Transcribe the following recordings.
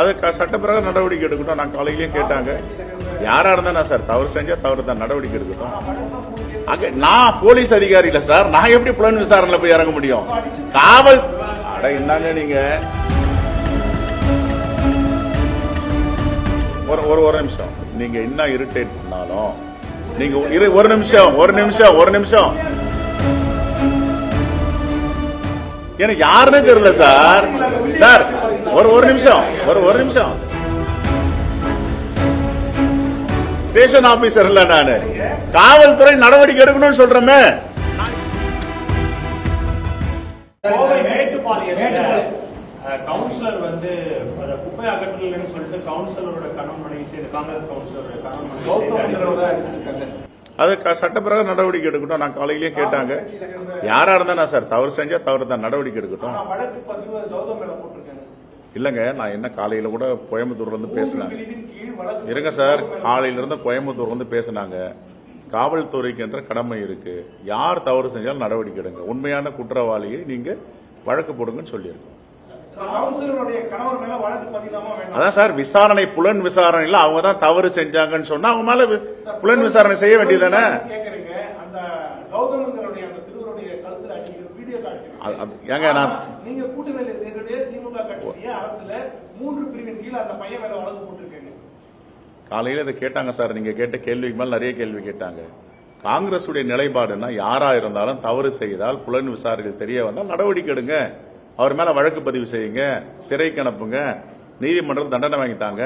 அது க- சட்டப்பிரகாரம் நடவடிக்கை எடுக்கட்டும். நான் காலையிலேயே கேட்டாங்க. யாரா இருந்தா சார் தவறு செஞ்சா தவறு தான். நடவடிக்கை எடுக்கட்டும். அங்க நான் போலீஸ் அதிகாரி இல்ல சார். நான் எப்படி புலன் விசாரணையில போய் இறங்க முடியும்? காவல் அட என்னங்க நீங்க? ஒரு ஒரு ஒரு நிமிஷம். நீங்க என்ன இரிட்டேட் பண்ணாலும் நீங்க இரு- ஒரு நிமிஷம் ஒரு நிமிஷம் ஒரு நிமிஷம். எனக்கு யாருன்னு தெரியல சார். சார் ஒரு ஒரு நிமிஷம் ஒரு ஒரு நிமிஷம். ஸ்டேஷன் ஆபீசர் இல்ல நானு. காவல்துறை நடவடிக்கை எடுக்கணும்னு சொல்றமே. கவுன்சிலர் வந்து குப்பை அகற்றலன்னு சொல்லிட்டு கவுன்சிலரோட கணவன் மனைவி சேர்ந்து காங்கிரஸ் கவுன்சிலரோட கணவன் மனைவி அது சட்டப்பிரகாரம் நடவடிக்கை எடுக்கட்டும். நான் காலையிலேயே கேட்டாங்க. யாரா இருந்தா சார் தவறு செஞ்சா தவறு தான் நடவடிக்கை எடுக்கட்டும். இல்லங்க நான் என்ன காலையில கூட கோயம்புத்தூர்ல இருந்து வழக்கு இருங்க சார் காலையில இருந்து கோயம்புத்தூர் வந்து பேசினாங்க. காவல்துறைக்கு என்ற கடமை இருக்கு. யார் தவறு செஞ்சாலும் நடவடிக்கை எடுங்க. உண்மையான குற்றவாளியை நீங்க வழக்கு போடுங்கன்னு சொல்லியிருக்கோம். அதான் சார் விசாரணை புலன் விசாரணையில அவங்க தான் தவறு செஞ்சாங்கன்னு சொன்னா அவங்க மேல புலன் விசாரணை செய்ய வேண்டியதானே ஏங்க நான் நீங்க இருக்கிறதே திமுக கட்சியுடைய அரசுல மூன்று பிரிவின் கீழ் அந்த பையன் மேல வழக்கு போட்டிருக்காங்க. காலையில இதை கேட்டாங்க சார் நீங்க கேட்ட கேள்விக்கு மேல நிறைய கேள்வி கேட்டாங்க. காங்கிரசுடைய நிலைப்பாடுனா யாரா இருந்தாலும் தவறு செய்தால் புலன் விசாரணைகள் தெரிய வந்தால் நடவடிக்கை எடுங்க. அவர் மேல வழக்கு பதிவு செய்யுங்க சிறைக்கு அனுப்புங்க நீதிமன்றத்தில் தண்டனை வாங்கிட்டாங்க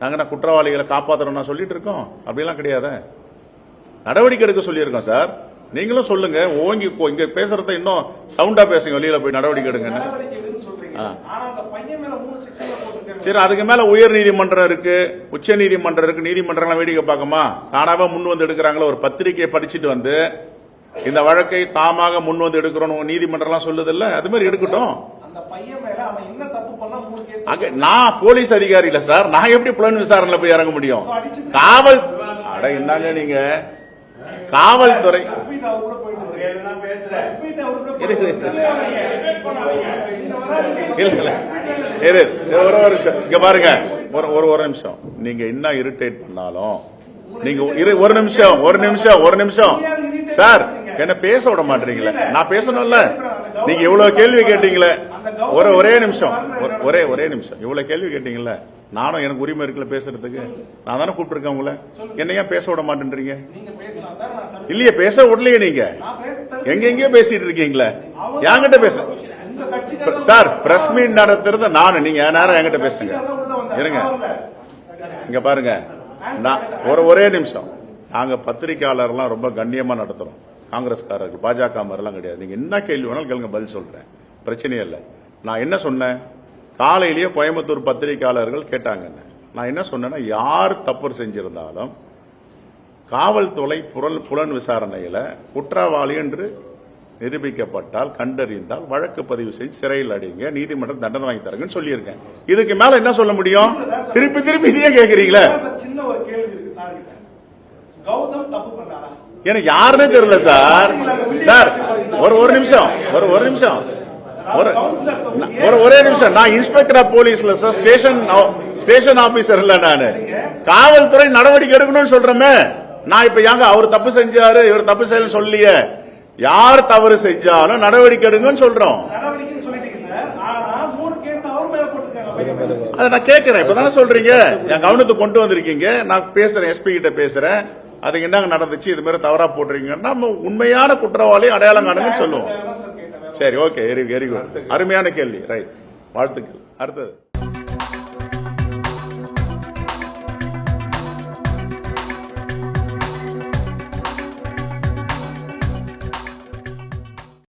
நாங்க என்ன குற்றவாளிகளை காப்பாற்றணும்னா சொல்லிட்டு இருக்கோம்? அப்படிலாம் கிடையாது. நடவடிக்கை எடுக்க சொல்லியிருக்கோம் சார். நீங்களும் சொல்லுங்க ஓங்கி இங்க பேசுறத இன்னும் சவுண்டா பேசுங்க வெளியில போய் நடவடிக்கை எடுங்கன்னு. சரி அதுக்கு மேல உயர் நீதிமன்றம் இருக்கு உச்ச நீதிமன்றம் இருக்கு நீதிமன்றம்லாம் வேடிக்கை பார்க்குமா தானாவே முன் வந்து எடுக்கிறாங்களோ ஒரு பத்திரிகையை படிச்சுட்டு வந்து இந்த வழக்கை தாமாக முன் வந்து எடுக்கிறோம் நீதிமன்றம்லாம் சொல்லுது இல்ல அது மாதிரி எடுக்கட்டும். அந்த பையன் மேல அவன் என்ன தப்பு பண்ணா மூணு கேஸ் அங்க நான் போலீஸ் அதிகாரி இல்ல சார். நான் எப்படி புலன் விசாரணையில போய் இறங்க முடியும்? காவல் அட என்னங்க நீங்க? காவல்துறை ஒரு ஒரு நிமிஷம். இங்க பாருங்க. ஒரு ஒரு ஒரு நிமிஷம். நீங்க என்ன இரிட்டேட் பண்ணாலும் நீங்க இரு- ஒரு நிமிஷம் ஒரு நிமிஷம் ஒரு நிமிஷம். சார் என்ன பேச விட மாட்டீங்களே? நான் பேசணும்ல? நீங்க இவ்வளவு கேள்வி கேட்டீங்களே? ஒரு ஒரே நிமிஷம். ஒரு- ஒரே நிமிஷம். இவ்வளவு கேள்வி கேட்டீங்கல்ல நானும் எனக்கு உரிமை இருக்குல்ல பேசுறதுக்கு? நான் தானே கூப்பிட்டுருக்கேன் உங்களை. என்ன ஏன் பேச விட மாட்டேன்றீங்க? இல்லையே பேச விடலையே நீங்க. நான் பேச தடுக்க- எங்க எங்கேயோ பேசிட்டு இருக்கீங்களே? என்கிட்ட பேச சார் பிரஸ் மீட் நடத்துறது நானு. நீங்க நேரம் என்கிட்ட பேசுங்க. இருங்க. இங்க பாருங்க. நான் ஒரு ஒரே நிமிஷம். நாங்க பத்திரிகையாளர்லாம் ரொம்ப கண்ணியமா நடத்துறோம். காங்கிரஸ்காரர்கள் பாஜக மாதிரிலாம் கிடையாது. நீங்கள் என்ன கேள்வி வேணாலும் கேளுங்க பதில் சொல்கிறேன் பிரச்சனையே இல்லை. நான் என்ன சொன்னேன்? காலையிலேயே கோயம்புத்தூர் பத்திரிகையாளர்கள் கேட்டாங்க என்ன. நான் என்ன சொன்னேன்னா யார் தப்பு செஞ்சிருந்தாலும் காவல்துறை புலன் புலன் விசாரணையில் குற்றவாளி என்று நிரூபிக்கப்பட்டால் கண்டறிந்தால் வழக்கு பதிவு செஞ்சு சிறையில் அடைங்க நீதிமன்றம் தண்டனை வாங்கி தரங்கன்னு சொல்லியிருக்கேன். இதுக்கு மேல என்ன சொல்ல முடியும்? திருப்பி திருப்பி இதையே கேக்குறீங்களே சார், சின்ன ஒரு கேள்வி இருக்கு சார் கிட்ட கௌதம் தப்பு பண்ணாரா எனக்கு யாருன்னே தெரியல சார். சார் ஒரு ஒரு நிமிஷம் ஒரு ஒரு நிமிஷம். ஒரு ஒரு ஒரே நிமிஷம். நான் இன்ஸ்பெக்டர் ஆஃப் போலீஸ்ல சார் ஸ்டேஷன் ஸ்டேஷன் ஆபீசர் இல்ல நானு. காவல்துறை நடவடிக்கை எடுக்கணும்னு சொல்றமே. நான் இப்ப ஏங்க அவர் தப்பு செஞ்சாரு இவர் தப்பு செய்யல சொல்லியே யார் தவறு செஞ்சாலும் நடவடிக்கை எடுங்கன்னு சொல்றோம். அதை நான் கேட்கிறேன். இப்பதானே சொல்றீங்க? என் கவனத்துக்கு கொண்டு வந்திருக்கீங்க. நான் பேசுறேன் எஸ்பி கிட்ட பேசுறேன். அதுக்கு என்னங்க நடந்துச்சு? இது மாதிரி தவறா போடுறீங்கன்னா நம்ம உண்மையான குற்றவாளி அடையாளம் காணுங்கன்னு சொல்லுவோம். சரி ஓகே வெரி வெரி குட் அருமையான கேள்வி. ரைட் வாழ்த்துக்கள். அடுத்தது.